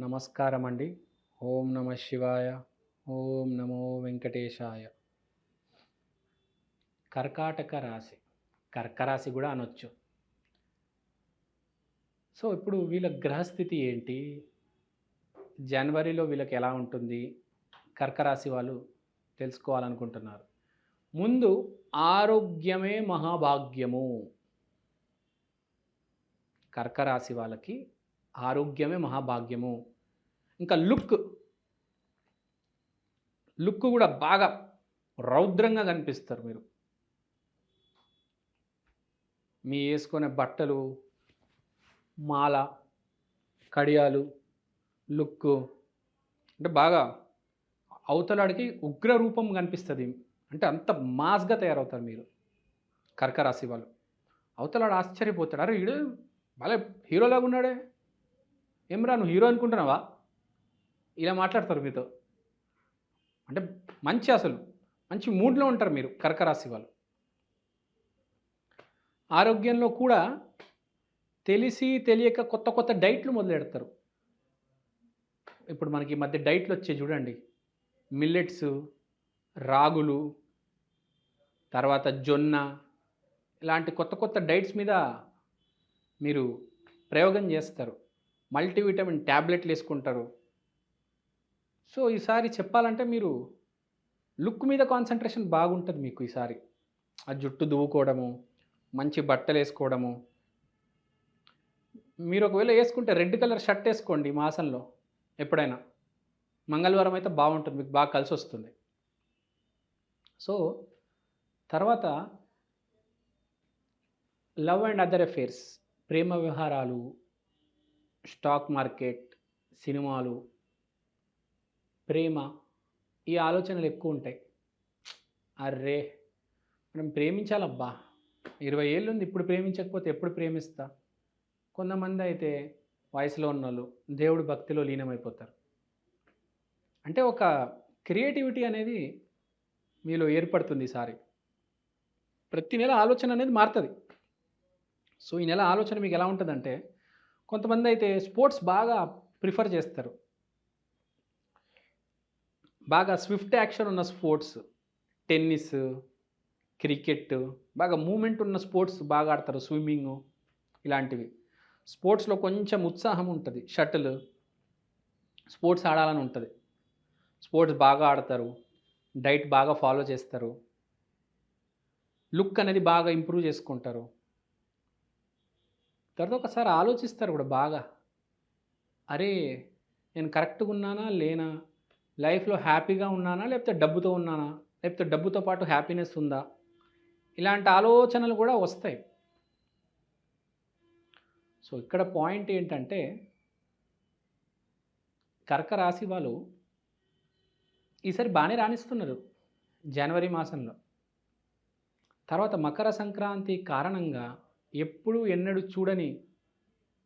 నమస్కారం అండి ఓం నమ శివాయ ఓం నమో వెంకటేశాయ. కర్కాటక రాశి కర్కరాశి కూడా అనొచ్చు. సో ఇప్పుడు వీళ్ళ గ్రహస్థితి ఏంటి? జనవరిలో వీళ్ళకి ఎలా ఉంటుంది? కర్కరాశి వాళ్ళు తెలుసుకోవాలనుకుంటున్నారు. ముందు ఆరోగ్యమే మహాభాగ్యము. కర్కరాశి వాళ్ళకి ఆరోగ్యమే మహాభాగ్యము. ఇంకా లుక్ లుక్ కూడా బాగా రౌద్రంగా కనిపిస్తారు మీరు. మీ వేసుకునే బట్టలు మాల కడియాలు లుక్ అంటే బాగా అవతలాడికి ఉగ్ర రూపం కనిపిస్తుంది. అంటే అంత మాస్గా తయారవుతారు మీరు కర్కరాశి వాళ్ళు. అవతలాడు ఆశ్చర్యపోతాడు. అరే వీడు భలే హీరోలాగా ఉన్నాడే. ఏమ్రా నువ్వు హీరో అనుకుంటున్నావా? ఇలా మాట్లాడతారు మీతో. అంటే మంచి అసలు. మంచి మూడ్లో ఉంటారు మీరు కర్కరాశి వాళ్ళు. ఆరోగ్యంలో కూడా తెలిసి తెలియక కొత్త కొత్త డైట్లు మొదలెడతారు. ఇప్పుడు మనకి ఈ మధ్య డైట్లు వచ్చాయి చూడండి. మిల్లెట్స్ రాగులు తర్వాత జొన్న ఇలాంటి కొత్త కొత్త డైట్స్ మీద మీరు ప్రయోగం చేస్తారు. మల్టీవిటమిన్ ట్యాబ్లెట్లు వేసుకుంటారు. సో ఈసారి చెప్పాలంటే మీరు లుక్ మీద కాన్సన్ట్రేషన్ బాగుంటుంది మీకు ఈసారి. ఆ జుట్టు దువ్వుకోవడము మంచి బట్టలు వేసుకోవడము. మీరు ఒకవేళ వేసుకుంటే రెడ్ కలర్ షర్ట్ వేసుకోండి మాసంలో ఎప్పుడైనా. మంగళవారం అయితే బాగుంటుంది మీకు బాగా కలిసి వస్తుంది. సో తర్వాత లవ్ అండ్ అదర్ అఫేర్స్ ప్రేమ వ్యవహారాలు స్టాక్ మార్కెట్ సినిమాలు ప్రేమ ఈ ఆలోచనలు ఎక్కువ ఉంటాయి. అర్రే! మనం ప్రేమించాలబ్బా. ఇరవై ఏళ్ళు ఉంది ఇప్పుడు ప్రేమించకపోతే ఎప్పుడు ప్రేమిస్తా? కొంతమంది అయితే వయసులో ఉన్న వాళ్ళు భక్తిలో లీనమైపోతారు. అంటే ఒక క్రియేటివిటీ అనేది మీలో ఏర్పడుతుంది ఈసారి ప్రతి నెల ఆలోచన అనేది మారుతుంది. సో ఈ నెల ఆలోచన మీకు ఎలా ఉంటుందంటే కొంతమంది అయితే స్పోర్ట్స్ బాగా ప్రిఫర్ చేస్తారు. బాగా స్విఫ్ట్ యాక్షన్ ఉన్న స్పోర్ట్స్ టెన్నిస్ క్రికెట్ బాగా మూమెంట్ ఉన్న స్పోర్ట్స్ బాగా ఆడతారు స్విమ్మింగ్ ఇలాంటివి. స్పోర్ట్స్లో కొంచెం ఉత్సాహం ఉంటుంది షటిల్ స్పోర్ట్స్ ఆడాలని ఉంటుంది. స్పోర్ట్స్ బాగా ఆడతారు డైట్ బాగా ఫాలో చేస్తారు లుక్ అనేది బాగా ఇంప్రూవ్ చేసుకుంటారు. తర్వాత ఒకసారి ఆలోచిస్తారు కూడా బాగా. అరే నేను కరెక్ట్గా ఉన్నానా? లేనా? లైఫ్లో హ్యాపీగా ఉన్నానా? లేకపోతే డబ్బుతో ఉన్నానా? లేకపోతే డబ్బుతో పాటు హ్యాపీనెస్ ఉందా? ఇలాంటి ఆలోచనలు కూడా వస్తాయి. సో ఇక్కడ పాయింట్ ఏంటంటే కర్క రాశి వాళ్ళు ఈసారి బాగానే రాణిస్తున్నారు జనవరి మాసంలో. తర్వాత మకర సంక్రాంతి కారణంగా ఎప్పుడు ఎన్నడూ చూడని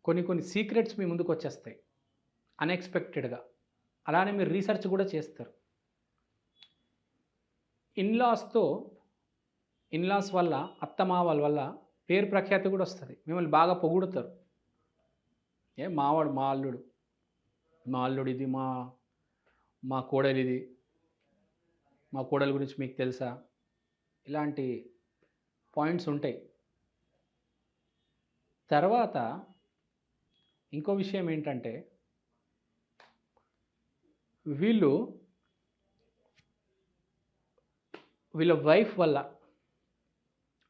కొన్ని కొన్ని సీక్రెట్స్ మీ ముందుకు వచ్చేస్తాయి. అన్ఎక్స్పెక్టెడ్గా అలానే మీరు రీసెర్చ్ కూడా చేస్తారు. ఇన్లాస్తో ఇన్లాస్ వల్ల అత్తమావల వల్ల పేరు ప్రఖ్యాతి కూడా వస్తుంది. మిమ్మల్ని బాగా పొగుడుతారు. ఏ మావాడు మా అల్లుడు. మా అల్లుడు ఇది మా మా కోడలు ఇది మా కోడల గురించి మీకు తెలుసా? ఇలాంటి పాయింట్స్ ఉంటాయి. తర్వాత ఇంకో విషయం ఏంటంటే వీళ్ళు వీళ్ళ వైఫ్ వల్ల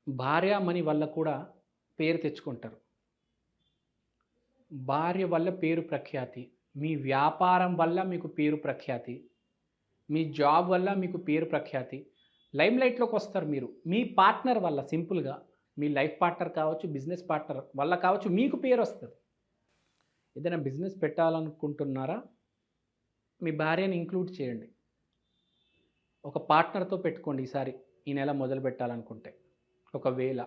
భార్యామణి వల్ల కూడా పేరు తెచ్చుకుంటారు. భార్య వల్ల పేరు ప్రఖ్యాతి మీ వ్యాపారం వల్ల మీకు పేరు ప్రఖ్యాతి మీ జాబ్ వల్ల మీకు పేరు ప్రఖ్యాతి లైమ్ లైట్లోకి వస్తారు మీరు. మీ పార్ట్నర్ వల్ల సింపుల్గా మీ లైఫ్ పార్ట్నర్ కావచ్చు బిజినెస్ పార్ట్నర్ వల్ల కావచ్చు మీకు పేరు వస్తుంది. ఏదైనా బిజినెస్ పెట్టాలనుకుంటున్నారా? మీ భార్యని ఇంక్లూడ్ చేయండి. ఒక పార్ట్నర్తో పెట్టుకోండి ఈసారి ఈ నెల మొదలు పెట్టాలనుకుంటే. ఒకవేళ.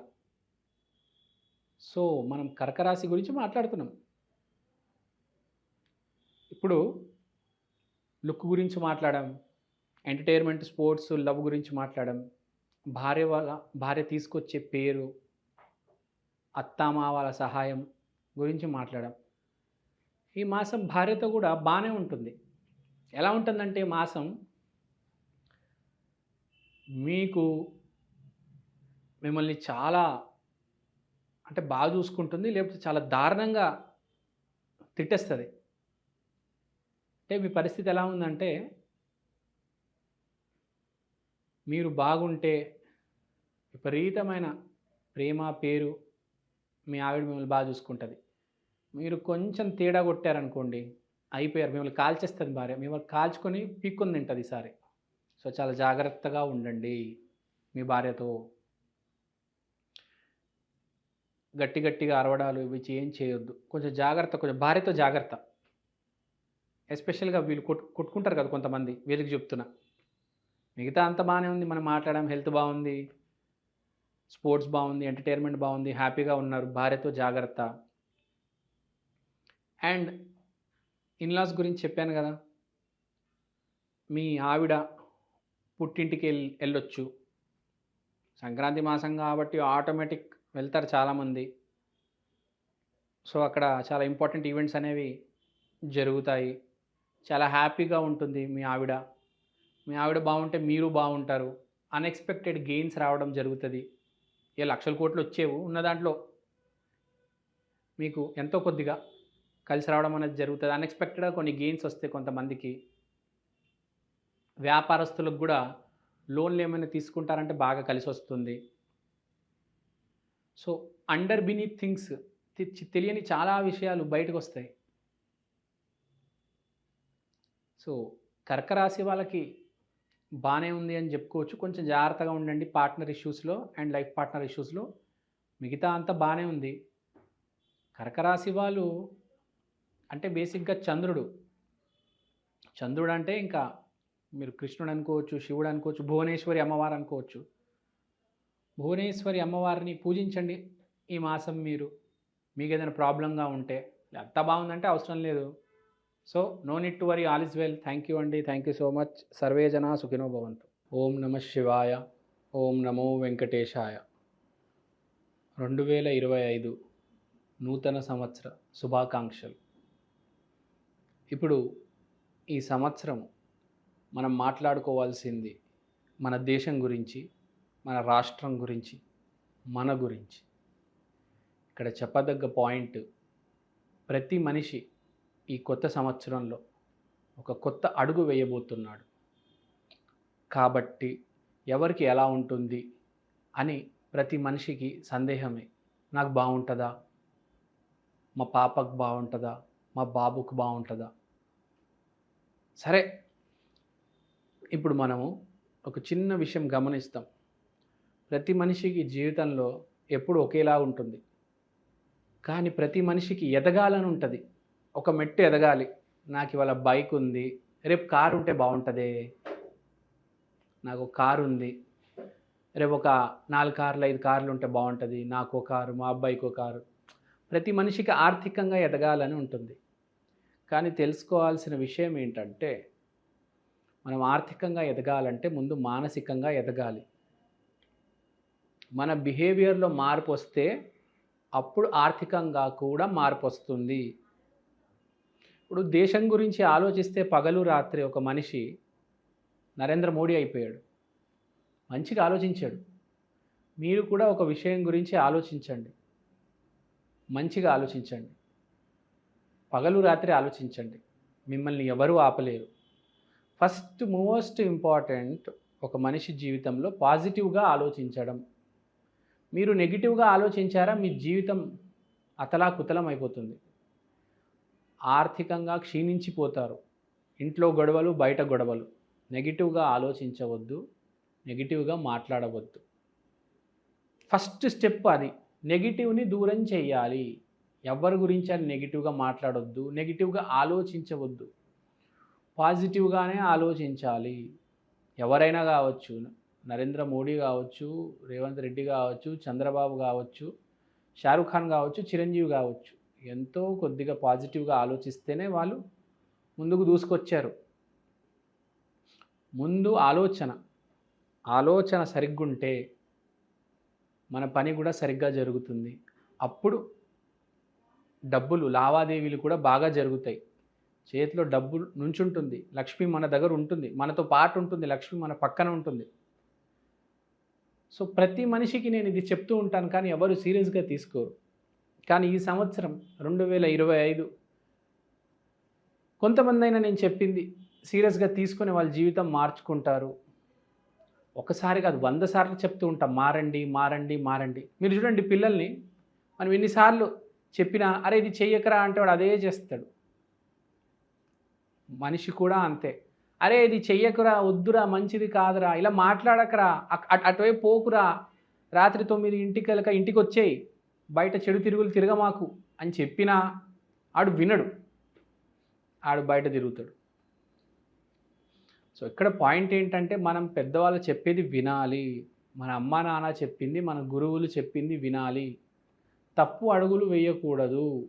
సో మనం కర్కరాశి గురించి మాట్లాడుతున్నాం. ఇప్పుడు లుక్ గురించి మాట్లాడాం. ఎంటర్టైన్మెంట్ స్పోర్ట్స్ లవ్ గురించి మాట్లాడాం. భార్య వాళ్ళ భార్య తీసుకొచ్చే పేరు అత్తామావాల సహాయం గురించి మాట్లాడాం. ఈ మాసం భార్యతో కూడా బాగానే ఉంటుంది. ఎలా ఉంటుందంటే మాసం మీకు మిమ్మల్ని చాలా అంటే బాగా చూసుకుంటుంది లేకపోతే చాలా దారుణంగా తిట్టేస్తుంది. అంటే మీ పరిస్థితి ఎలా ఉందంటే మీరు బాగుంటే విపరీతమైన ప్రేమ పేరు మీ ఆవిడ మిమ్మల్ని బాగా చూసుకుంటుంది. మీరు కొంచెం తేడా కొట్టారనుకోండి అయిపోయారు. మిమ్మల్ని కాల్చేస్తుంది భార్య. మిమ్మల్ని కాల్చుకొని పీక్కుని తింటుంది ఈసారి సో చాలా జాగ్రత్తగా ఉండండి మీ భార్యతో. గట్టి గట్టిగా అరవడాలు ఇవి ఏం చేయొద్దు. కొంచెం జాగ్రత్త కొంచెం భార్యతో జాగ్రత్త. ఎస్పెషల్గా వీళ్ళు కొట్టు కొట్టుకుంటారు కదా కొంతమంది. వీళ్ళకి చెప్తున్నా. మిగతా అంత బాగానే ఉంది. మనం మాట్లాడడం హెల్త్ బాగుంది. స్పోర్ట్స్ బాగుంది ఎంటర్టైన్మెంట్ బాగుంది హ్యాపీగా ఉన్నారు భార్యతో జాగ్రత్త. అండ్ ఇన్లాస్ గురించి చెప్పాను కదా మీ ఆవిడ పుట్టింటికి వెళ్ళి వెళ్ళొచ్చు. సంక్రాంతి మాసం కాబట్టి ఆటోమేటిక్ వెళ్తారు చాలామంది. సో అక్కడ చాలా ఇంపార్టెంట్ ఈవెంట్స్ అనేవి జరుగుతాయి. చాలా హ్యాపీగా ఉంటుంది మీ ఆవిడ. మీ ఆవిడ బాగుంటే మీరు బాగుంటారు. అన్ఎక్స్పెక్టెడ్ గెయిన్స్ రావడం జరుగుతుంది. ఏ లక్షల కోట్లు వచ్చేవు ఉన్న దాంట్లో మీకు ఎంతో కొద్దిగా కలిసి రావడం అనేది జరుగుతుంది. అన్ఎక్స్పెక్టెడ్గా కొన్ని గెయిన్స్ వస్తాయి కొంతమందికి. వ్యాపారస్తులకు కూడా లోన్లు ఏమైనా తీసుకుంటారంటే బాగా కలిసి వస్తుంది. సో అండర్ బినీత్ థింగ్స్ తెలియని చాలా విషయాలు బయటకు వస్తాయి. సో కర్క రాశి వాళ్ళకి బాగానే ఉంది అని చెప్పుకోవచ్చు. కొంచెం జాగ్రత్తగా ఉండండి పార్ట్నర్ ఇష్యూస్లో అండ్ లైఫ్ పార్ట్నర్ ఇష్యూస్లో. మిగతా అంతా బాగానే ఉంది. కర్కరాశి వాళ్ళు అంటే బేసిక్గా చంద్రుడు. చంద్రుడు అంటే ఇంకా మీరు కృష్ణుడు అనుకోవచ్చు శివుడు అనుకోవచ్చు భువనేశ్వరి అమ్మవారు అనుకోవచ్చు. భువనేశ్వరి అమ్మవారిని పూజించండి ఈ మాసం మీరు. మీకు ఏదైనా ప్రాబ్లంగా ఉంటే. ఎంత బాగుందంటే అవసరం లేదు. So no need to worry all is well. Thank you అండి. థ్యాంక్ యూ సో మచ్ సర్వే జన సుఖినో భవంతు. ఓం నమ శివాయ. ఓం నమో వెంకటేశాయ. రెండు వేల ఇరవై ఐదు నూతన సంవత్సర శుభాకాంక్షలు. ఇప్పుడు ఈ సంవత్సరం మనం మాట్లాడుకోవాల్సింది మన దేశం గురించి మన రాష్ట్రం గురించి మన గురించి. ఇక్కడ చెప్పదగ్గ పాయింట్ ప్రతి మనిషి ఈ కొత్త సంవత్సరంలో ఒక కొత్త అడుగు వేయబోతున్నాడు. కాబట్టి ఎవరికి ఎలా ఉంటుంది అని ప్రతి మనిషికి సందేహమే. నాకు బాగుంటుందా? మా పాపకు బాగుంటుందా? మా బాబుకు బాగుంటుందా? సరే ఇప్పుడు మనము ఒక చిన్న విషయం గమనిస్తాం. ప్రతి మనిషికి జీవితంలో ఎప్పుడు ఒకేలా ఉంటుంది. కానీ ప్రతి మనిషికి ఎదగాలని ఉంటుంది. ఒక మెట్టు ఎదగాలి. నాకు ఇవాళ బైక్ ఉంది. రేపు కారు ఉంటే బాగుంటుంది. నాకు ఒక కారు ఉంది. రేపు ఒక నాలుగు కార్లు ఐదు కార్లు ఉంటే బాగుంటుంది. నాకు ఒక కారు మా అబ్బాయికి ఒక కారు. ప్రతి మనిషికి ఆర్థికంగా ఎదగాలని ఉంటుంది. కానీ తెలుసుకోవాల్సిన విషయం ఏంటంటే మనం ఆర్థికంగా ఎదగాలంటే ముందు మానసికంగా ఎదగాలి. మన బిహేవియర్లో మార్పు వస్తే అప్పుడు ఆర్థికంగా కూడా మార్పు వస్తుంది. ఇప్పుడు దేశం గురించి ఆలోచిస్తే పగలు రాత్రి ఒక మనిషి నరేంద్ర మోడీ అయిపోయాడు. మంచిగా ఆలోచించాడు. మీరు కూడా ఒక విషయం గురించి ఆలోచించండి. మంచిగా ఆలోచించండి. పగలు రాత్రి ఆలోచించండి. మిమ్మల్ని ఎవరూ ఆపలేరు. ఫస్ట్ మోస్ట్ ఇంపార్టెంట్ ఒక మనిషి జీవితంలో పాజిటివ్గా ఆలోచించడం. మీరు నెగిటివ్గా ఆలోచించారా? మీ జీవితం అతలాకుతలం అయిపోతుంది. ఆర్థికంగా క్షీణించిపోతారు. ఇంట్లో గొడవలు బయట గొడవలు. నెగిటివ్గా ఆలోచించవద్దు నెగిటివ్గా మాట్లాడవద్దు. ఫస్ట్ స్టెప్ అది. నెగిటివ్ని దూరం చేయాలి ఎవరి గురించి అని నెగిటివ్గా మాట్లాడొద్దు నెగిటివ్గా ఆలోచించవద్దు. పాజిటివ్గానే ఆలోచించాలి. ఎవరైనా కావచ్చు నరేంద్ర మోడీ కావచ్చు రేవంత్ రెడ్డి కావచ్చు చంద్రబాబు కావచ్చు షారుఖ్ ఖాన్ కావచ్చు చిరంజీవి కావచ్చు. ఎంతో కొద్దిగా పాజిటివ్గా ఆలోచిస్తేనే వాళ్ళు ముందుకు దూసుకొచ్చారు. ముందు ఆలోచన ఆలోచన సరిగ్గుంటే మన పని కూడా సరిగ్గా జరుగుతుంది. అప్పుడు డబ్బులు లావాదేవీలు కూడా బాగా జరుగుతాయి. చేతిలో డబ్బు నుంచుంటుంది. లక్ష్మి మన దగ్గర ఉంటుంది. మనతో పాటు ఉంటుంది. లక్ష్మి మన పక్కన ఉంటుంది. సో ప్రతి మనిషికి నేను ఇది చెప్తూ ఉంటాను కానీ ఎవరు సీరియస్గా తీసుకోరు. కానీ ఈ సంవత్సరం రెండు వేల ఇరవై ఐదు కొంతమంది అయినా నేను చెప్పింది సీరియస్గా తీసుకొని వాళ్ళ జీవితం మార్చుకుంటారు. ఒకసారి కాదు వంద సార్లు చెప్తూ ఉంటాం మారండి మారండి మారండి. మీరు చూడండి పిల్లల్ని మనం ఎన్నిసార్లు చెప్పినా అరే ఇది చెయ్యకరా అంటే వాడు అదే చేస్తాడు. మనిషి కూడా అంతే. అరే ఇది చెయ్యకురా వద్దురా మంచిది కాదురా ఇలా మాట్లాడకరా అటువైపు పోకురా రాత్రి తొమ్మిది ఇంటికి వెళ్ళక ఇంటికి వచ్చేయి బయట చెడు తిరుగులు తిరగమాకు అని చెప్పినా ఆడు వినడు. ఆడు బయట తిరుగుతాడు. సో ఇక్కడ పాయింట్ ఏంటంటే మనం పెద్దవాళ్ళు చెప్పేది వినాలి. మన అమ్మ నాన్న చెప్పింది మన గురువులు చెప్పింది వినాలి. తప్పు అడుగులు వేయకూడదు.